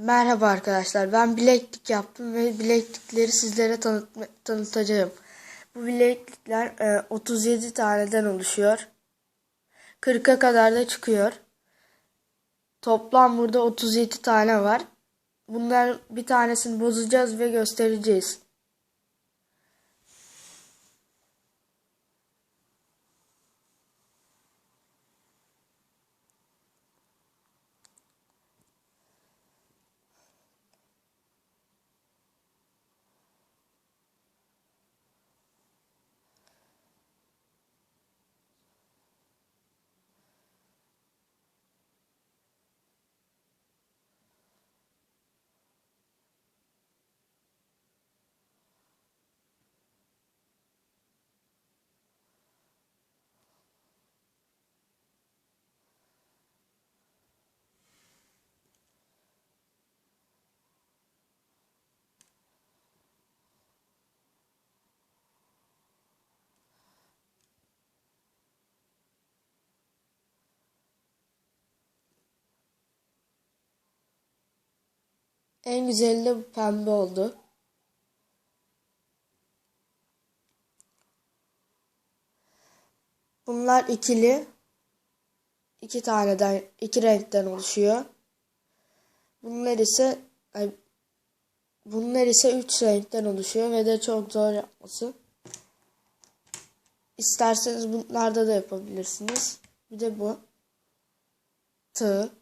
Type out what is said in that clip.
Merhaba arkadaşlar. Ben bileklik yaptım ve bileklikleri sizlere tanıtma- tanıtacağım. Bu bileklikler e, 37 taneden oluşuyor. 40'a kadar da çıkıyor. Toplam burada 37 tane var. Bunlar bir tanesini bozacağız ve göstereceğiz. En güzeli de pembe oldu. Bunlar ikili. iki taneden, iki renkten oluşuyor. Bunlar ise ay, bunlar ise üç renkten oluşuyor ve de çok zor yapması. İsterseniz bunlarda da yapabilirsiniz. Bir de bu. Tığ.